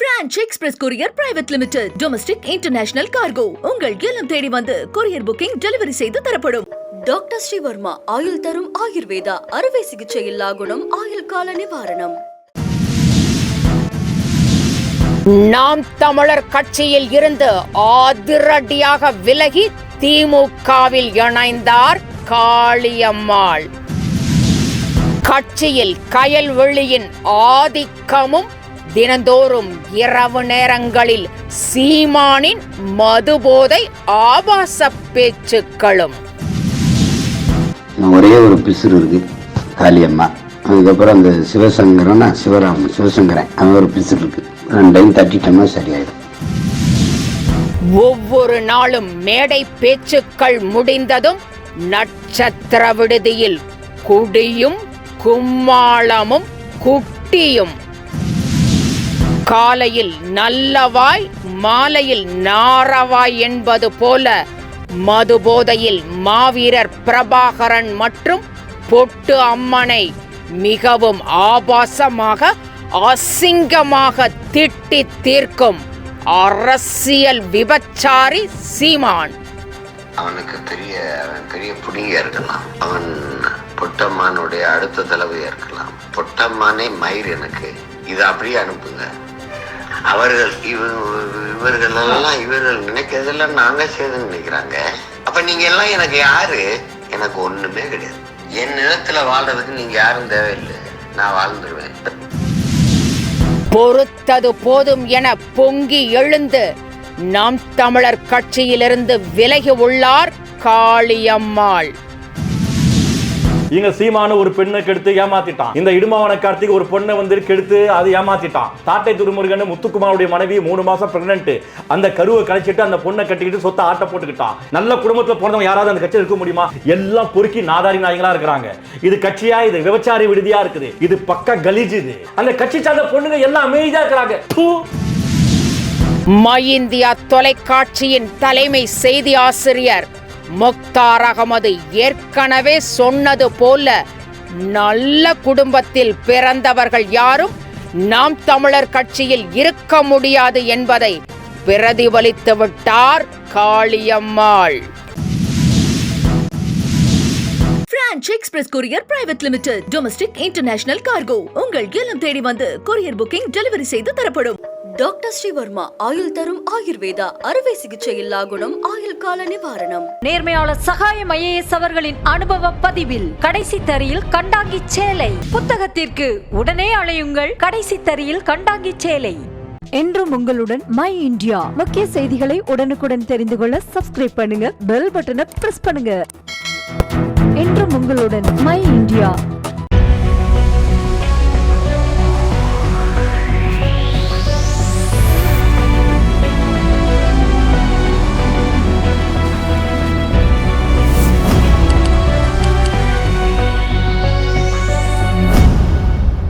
Franch Express courier private limited domestic international cargo. உங்கள் இல்லம் தேடி வந்து கொரியர் புக்கிங் டெலிவரி செய்து தரப்படும். டாக்டர் ஸ்ரீவர்மா ஆயுள் தரும் ஆயுர்வேதா அறுவை சிகிச்சை இல்லா குணம் ஆயுள் கால நிவாரணம். நாம் தமிழர் கட்சியில் இருந்து அதிரடியாக விலகி திமுகவில் இணைந்தார் காளியம்மாள். கட்சியில் கயல்வெளியின் ஆதிக்கமும் தினந்தோறும் இரவு நேரங்களில் சீமானின் மதுபோதை ஆபாச பேச்சுக்களும். ஒரே ஒரு பிசுறு இருக்கு காளியம்மா. அதுக்கப்புறம் அந்த சிவசங்கரனா சிவராமன் சிவசங்கரன். அவன் ஒரு பிசுறு இருக்கு. ரெண்டையும் தட்டிட்டோம்னா சரியாயிடும். ஒவ்வொரு நாளும் மேடை பேச்சுக்கள் முடிந்ததும் நட்சத்திர விடுதியில் குடியும் கும்மாளமும் குட்டியும் காலையில் நல்லவாய் மாலையில் நாரவாய் என்பது போல மதுபோதையில் மாவீரர் பிரபாகரன் மற்றும் பொட்டு அம்மனை மிகவும் ஆபாசமாக அசிங்கமாக திட்டி தீர்க்கும் அரசியல் விபச்சாரி சீமான். அவனுக்கு பெரிய பெரிய புடிங்க இருக்கலாம். அவன் பொட்டம்மானுடைய அடுத்த தலைவையா இருக்கலாம். பொட்டம்மானே மயிர் எனக்கு. இதை அப்படியே அனுப்புங்க. அவர்கள் இவ- இவர்கள் எல்லாம் இவர்கள் நினைக்கிறதெல்லாம் நாங்கள் செய்துன்னு நினைக்கிறாங்க. அப்ப நீங்க எல்லாம் எனக்கு யாரு? எனக்கு ஒண்ணுமே கிடையாது. என் நிலத்துல வாழ்றதுக்கு நீங்க யாரும் தேவையில்லை. நான் வாழ்ந்துருவேன். பொறுத்தது போதும் என பொங்கி எழுந்து நாம் தமிழர் கட்சியிலிருந்து விலகி உள்ளார் காளியம்மாள். இங்க சீமான ஒரு பெண்ணை கெடுத்து ஏமாத்திட்டான். இந்த இடுமாவன கார்த்திக் ஒரு பொண்ணை வந்து கெடுத்து அது ஏமாத்திட்டான். தாட்டை துருமுருகன் முத்துக்குமாருடைய மனைவி மூணு மாசம் பிரெக்னன்ட் அந்த கருவை கழிச்சிட்டு அந்த பொண்ணை கட்டிக்கிட்டு சொத்தை ஆட்ட போட்டுக்கிட்டான். நல்ல குடும்பத்துல பிறந்தவங்க யாராவது அந்த கட்சியில் இருக்க முடியுமா? எல்லாம் பொறுக்கி நாதாரி நாயங்களா இருக்கிறாங்க. இது கட்சியா? இது விபச்சாரி விடுதியா இருக்குது? இது பக்க கலீஜ் இது. அந்த கட்சி சார்ந்த பொண்ணுங்க எல்லாம் அமைதியா இருக்கிறாங்க. மை இந்தியா தொலைக்காட்சியின் தலைமை செய்தி ஆசிரியர் முக்தார் அகமது ஏற்கனவே சொன்னது போல நல்ல குடும்பத்தில் பிறந்தவர்கள் யாரும் நாம் தமிழர் கட்சியில் இருக்க முடியாது என்பதை பிரதிபலித்து விட்டார் Kaliammal. Franch Express courier private limited domestic international cargo. உங்கள் இல்லம் தேடி வந்து கொரியர் புக்கிங் டெலிவரி செய்து தரப்படும். டாக்டர் ஸ்ரீவர்மா ஆயுள் தரும் ஆயுர்வேதா அறுவை சிகிச்சை இல்லா குணம் ஆயுள் கால நிவாரணம். நேர்மையாளர் சகாயம் ஐஏஎஸ் அவர்களின் அனுபவ பதிவில் கடைசி தரியில் கண்டாங்கி சேலை. புத்தகத்திற்கு உடனே அழையுங்கள் கடைசி தரியில் கண்டாங்கி சேலை. என்றும் உங்களுடன் மை இந்தியா. முக்கிய செய்திகளை உடனுக்குடன் தெரிந்து கொள்ள சப்ஸ்கிரைப் பண்ணுங்க. பெல் பட்டனை பிரஸ் பண்ணுங்க. என்றும் உங்களுடன் மை இந்தியா.